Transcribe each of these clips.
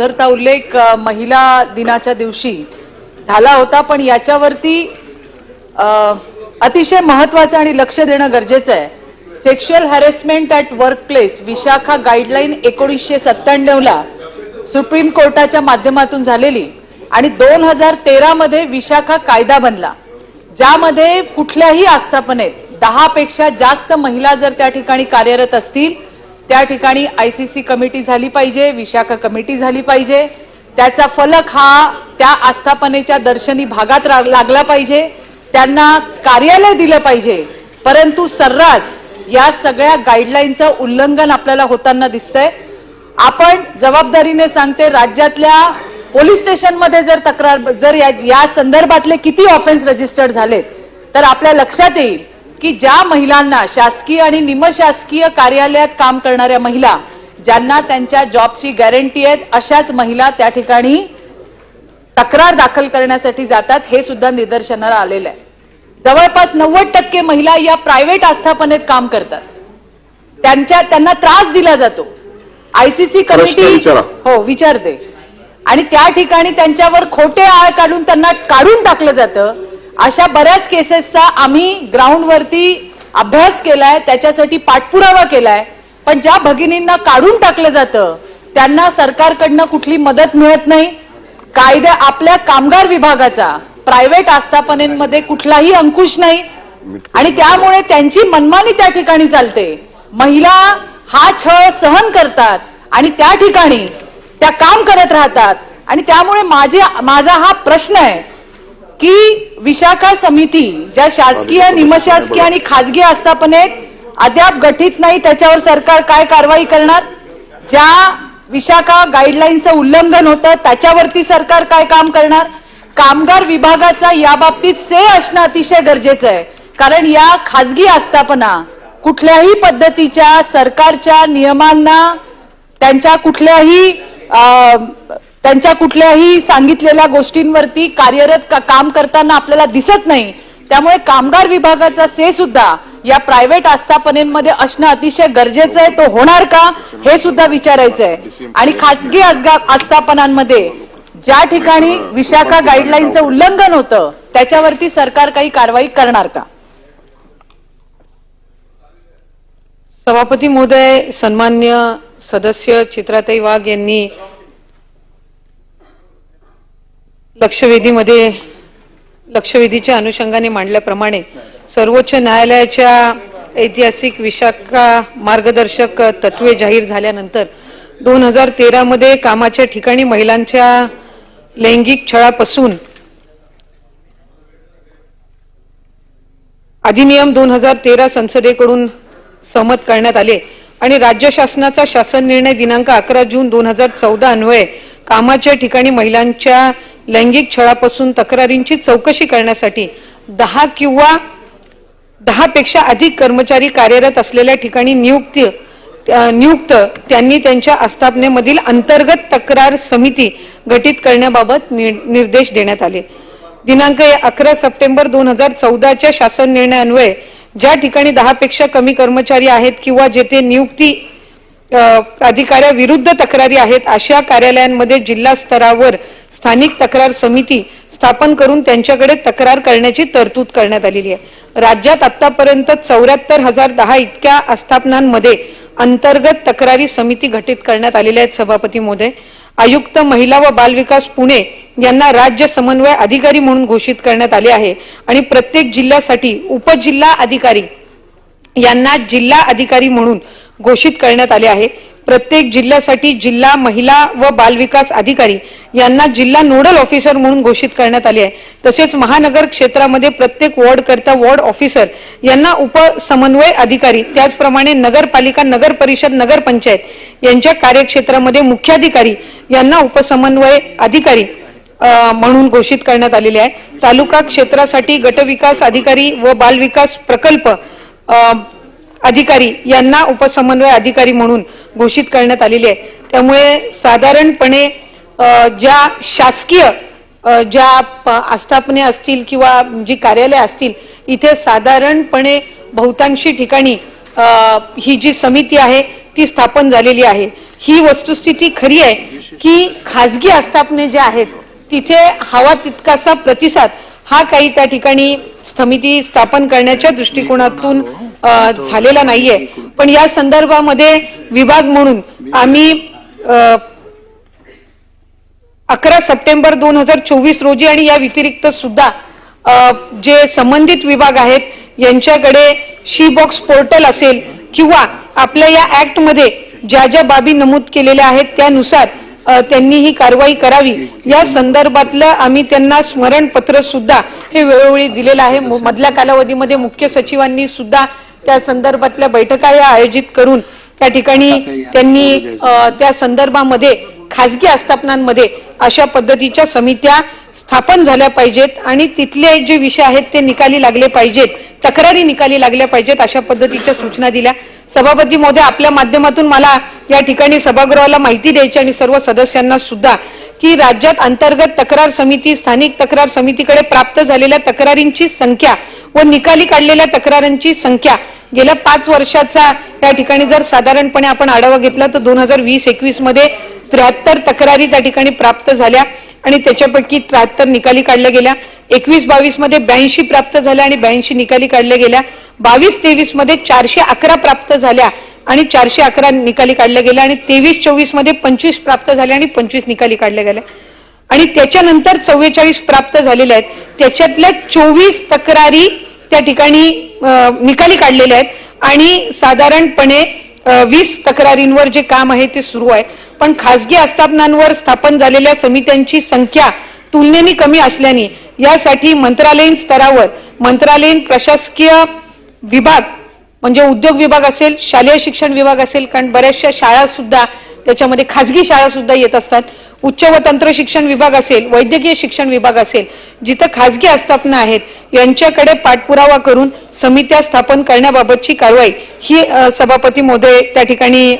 ओझरता उल्लेख महिला दिनाच्या दिवशी झाला होता पण याच्यावरती अतिशय महत्वाचं आणि लक्ष देणं गरजेचं आहे. Sexual harassment at work place Vishakha guideline एकोणीसशे सत्त्याण्णवला सुप्रीम कोर्टाच्या माध्यमातून झालेली आणि दोन हजार तेरामध्ये विशाखा कायदा बनला ज्यामध्ये कुठल्याही आस्थापनेत दहा पेक्षा जास्त महिला जर त्या ठिकाणी कार्यरत असतील त्या ठिकाणी आयसीसी कमिटी झाली पाहिजे विशाखा कमिटी झाली पाहिजे. त्याचा फलक हा त्या आस्थापनेच्या दर्शनी भागात रा- लागला पाहिजे. त्यांना कार्यालय दिलं पाहिजे. परंतु सर्रास या सगळ्या गाईडलाईनचं उल्लंघन आपल्याला होताना दिसतंय. आपण जबाबदारीने सांगते राज्यातल्या पोलीस स्टेशनमध्ये जर तक्रार जर या, या संदर्भातले किती ऑफेन्स रजिस्टर्ड झाले तर आपल्या लक्षात येईल की ज्या महिलांना शासकीय आणि निमशासकीय कार्यालयात काम करणाऱ्या महिला ज्यांना त्यांच्या जॉबची गॅरंटी आहेत अशाच महिला त्या ठिकाणी तक्रार दाखल करण्यासाठी जातात हे सुद्धा निदर्शनाला आलेलं आहे. जवळपास नव्वद टक्के महिला या प्रायव्हेट आस्थापनेत काम करतात. त्यांच्या त्यांना त्रास दिला जातो. ICC committee. हो विचारते. आणि त्या ठिकाणी त्यांच्यावर खोटे आळ काढून त्यांना काढून टाकलं जातं. अशा बऱ्याच केसेसचा आम्ही ग्राउंडवरती अभ्यास केलाय त्याच्यासाठी पाठपुरावा केलाय. पण ज्या भगिनींना काढून टाकलं जातं त्यांना सरकारकडनं कुठली मदत मिळत नाही. कायद्या आपल्या कामगार विभागाचा प्रायव्हेट आस्थापनेमध्ये कुठलाही अंकुश नाही. आणि त्यामुळे त्यांची मनमानी त्या ठिकाणी चालते. महिला हा छळ सहन करतात आणि त्या ठिकाणी त्या काम करत राहतात. आणि त्यामुळे माझे माझा हा प्रश्न आहे की विशाखा समिती ज्या शासकीय निमशासकीय आणि खाजगी आस्थापनेत अद्याप गठीत नाही त्याच्यावर सरकार काय कारवाई करणार? ज्या विशाखा गाईडलाईनचं उल्लंघन होतं त्याच्यावरती सरकार काय काम करणार? कामगार विभागाचा या बाबतीत से असणं अतिशय गरजेचं आहे. कारण या खाजगी आस्थापना कुठल्याही पद्धतीच्या सरकारच्या नियमांना त्यांच्या कुठल्याही त्यांच्या कुठल्याही सांगितलेल्या गोष्टींवरती कार्यरत का- काम करताना आपल्याला दिसत नाही. त्यामुळे कामगार विभागाचा से सुद्धा या प्रायव्हेट आस्थापनेमध्ये असणं अतिशय गरजेचं आहे. तो होणार का? हे सुद्धा विचारायचं आहे. आणि खासगी आस्थापनांमध्ये ज्या ठिकाणी विशाखा गाईडलाईनचं उल्लंघन होतं त्याच्यावरती सरकार काही कारवाई करणार का? सभापती महोदय सन्मान्य सदस्य चित्राताई वाघ यांनी लक्षवेधीमध्ये लक्षवेधीच्या अनुषंगाने मांडल्याप्रमाणे सर्वोच्च न्यायालयाच्या ऐतिहासिक विशाखा मार्गदर्शक तत्वे जाहीर झाल्यानंतर दोन हजार तेरामध्ये कामाच्या ठिकाणी महिलांच्या लैंगिक छळापासून अधिनियम दोन हजार तेरा संसदेकडून सहमत करण्यात आले आणि राज्य शासनाचा शासन निर्णय दिनांक अकरा जून दोन हजार चौदा अन्वये कामाच्या ठिकाणी महिलांच्या लैंगिक छळापासून तक्रारींची चौकशी करण्यासाठी दहा किंवा दहापेक्षा अधिक कर्मचारी कार्यरत असलेल्या ठिकाणी नियुक्ती नियुक्त त्यांनी त्यांच्या आस्थापनेमधील अंतर्गत तक्रार समिती गठीत करण्याबाबत निर्देश देण्यात आले. दिनांक अकरा सप्टेंबर दोन हजार चौदाच्या शासन निर्णयान्वये ज्या ठिकाणी दहापेक्षा कमी कर्मचारी आहेत किंवा जेथे नियुक्ती अधिकाऱ्याविरुद्ध तक्रारी आहेत. अशा कार्यालयांमध्ये जिल्हा स्तरावर स्थानिक तक्रार समिती स्थापन करून त्यांच्याकडे तक्रार करण्याची तरतूद करण्यात आलेली आहे. राज्यात आतापर्यंत चौऱ्याहत्तर हजार दहा इतक्या आस्थापनांमध्ये अंतर्गत तक्रारी समिती घटित करण्यात आलेल्या आहेत सभापती मोदे आयुक्त महिला व बालविकास पुणे यांना राज्य समन्वय अधिकारी म्हणून घोषित करण्यात आले आहे आणि प्रत्येक जिल्ह्यासाठी उपजिल्हा अधिकारी यांना जिल्हा अधिकारी म्हणून घोषित करण्यात आले आहे. प्रत्येक जिल्ह्यासाठी जिल्हा महिला व बालविकास अधिकारी यांना जिल्हा नोडल ऑफिसर म्हणून घोषित करण्यात आले आहे. तसेच महानगर क्षेत्रामध्ये प्रत्येक वॉर्ड करता वॉर्ड ऑफिसर यांना उपसमन्वय अधिकारी त्याचप्रमाणे नगरपालिका नगर परिषद नगरपंचायत यांच्या कार्यक्षेत्रामध्ये मुख्याधिकारी यांना उपसमन्वय अधिकारी म्हणून घोषित करण्यात आलेले आहे. तालुका क्षेत्रासाठी गटविकास अधिकारी व बालविकास प्रकल्प अधिकारी यांना उपसमन्वय अधिकारी म्हणून घोषित करण्यात आलेले आहे. त्यामुळे साधारणपणे ज्या शासकीय ज्या आस्थापने असतील किंवा जी कार्यालय असतील इथे साधारणपणे बहुतांशी ठिकाणी ही जी समिती आहे ती स्थापन झालेली आहे. ही वस्तुस्थिती खरी आहे की खाजगी आस्थापने जे आहेत तिथे हवा तितकासा प्रतिसाद हा काही त्या ठिकाणी समिती स्थापन करण्याच्या दृष्टिकोनातून झालेला नाहीये. पण या संदर्भामध्ये विभाग म्हणून आम्ही अकरा सप्टेंबर दोन हजार चोवीस रोजी आणि या व्यतिरिक्त सुद्धा जे संबंधित विभाग आहेत यांच्याकडे शी बॉक्स पोर्टल असेल किंवा आपल्या या ऍक्टमध्ये ज्या ज्या बाबी नमूद केलेल्या आहेत त्यानुसार त्यांनी ही कारवाई करावी. या संदर्भातलं आम्ही त्यांना स्मरणपत्र सुद्धा हे वेळोवेळी दिलेलं आहे. मधल्या कालावधीमध्ये मुख्य सचिवांनी सुद्धा त्या संदर्भातल्या बैठका या आयोजित करून त्या ठिकाणी त्यांनी त्या संदर्भामध्ये खाजगी आस्थापनांमध्ये अशा पद्धतीच्या समित्या स्थापन झाल्या पाहिजेत आणि तिथले जे विषय आहेत ते निकाली लागले पाहिजेत. तक्रारी निकाली लागल्या पाहिजेत अशा पद्धतीच्या सूचना दिल्या. सभापती मोदी आपल्या माध्यमातून मला या ठिकाणी सभागृहाला माहिती द्यायची आणि सर्व सदस्यांना सुद्धा की राज्यात अंतर्गत तक्रार समिती स्थानिक तक्रार समितीकडे प्राप्त झालेल्या तक्रारींची संख्या व निकाली काढलेल्या तक्रारांची संख्या गेल्या पाच वर्षाचा त्या ठिकाणी जर साधारणपणे आपण आढावा घेतला तर दोन हजार वीस एकवीसमध्ये त्र्याहत्तर तक्रारी त्या ठिकाणी प्राप्त झाल्या. आणि त्याच्यापैकी त्र्याहत्तर निकाली काढल्या गेल्या. एकवीस बावीसमध्ये ब्याऐंशी प्राप्त झाल्या आणि ब्याऐंशी निकाली काढल्या गेल्या. बावीस तेवीसमध्ये चारशे अकरा प्राप्त झाल्या आणि चारशे अकरा निकाली काढल्या गेल्या आणि तेवीस चोवीसमध्ये पंचवीस प्राप्त झाल्या आणि पंचवीस निकाली काढल्या गेल्या. आणि त्याच्यानंतर चव्वेचाळीस प्राप्त झालेल्या आहेत. त्याच्यातल्या चोवीस तक्रारी त्या ठिकाणी निकाली काढलेल्या आहेत. आणि साधारणपणे वीस तक्रारींवर जे काम आहे ते सुरू आहे. पण खासगी आस्थापनांवर स्थापन झालेल्या समित्यांची संख्या तुलनेने कमी असल्याने यासाठी मंत्रालयीन स्तरावर मंत्रालयीन प्रशासकीय विभाग म्हणजे उद्योग विभाग असेल शालेय शिक्षण विभाग असेल कारण बऱ्याचशा शाळा सुद्धा त्याच्यामध्ये खाजगी शाळा सुद्धा येत असतात. उच्च व तंत्र शिक्षण विभाग असेल वैद्यकीय शिक्षण विभाग असेल जिथं खाजगी आस्थापना आहेत यांच्याकडे पाठपुरावा करून समित्या स्थापन करण्याबाबतची कारवाई ही सभापती महोदय त्या ठिकाणी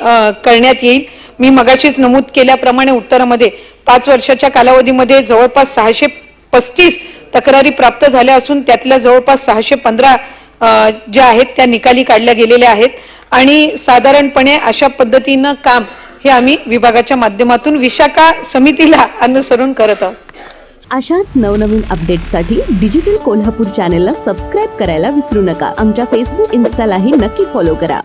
करण्यात येईल. मी मगाशीच नमूद केल्याप्रमाणे उत्तरामध्ये पाच वर्षाच्या कालावधीमध्ये जवळपास सहाशे पस्तीस तक्रारी प्राप्त झाल्या असून त्यातल्या जवळपास सहाशे पंधरा ज्या आहेत त्या निकाली काढल्या गेलेल्या आहेत. आणि साधारणपणे अशा पद्धतीनं काम हे आम्ही विभागाच्या माध्यमातून विशाखा समितीला अनुसरून करत आहोत. अशाच नवनवीन अपडेट्ससाठी डिजिटल कोल्हापूर चॅनेलला सबस्क्राईब करायला विसरू नका. आमच्या फेसबुक इन्स्टालाही नक्की फॉलो करा.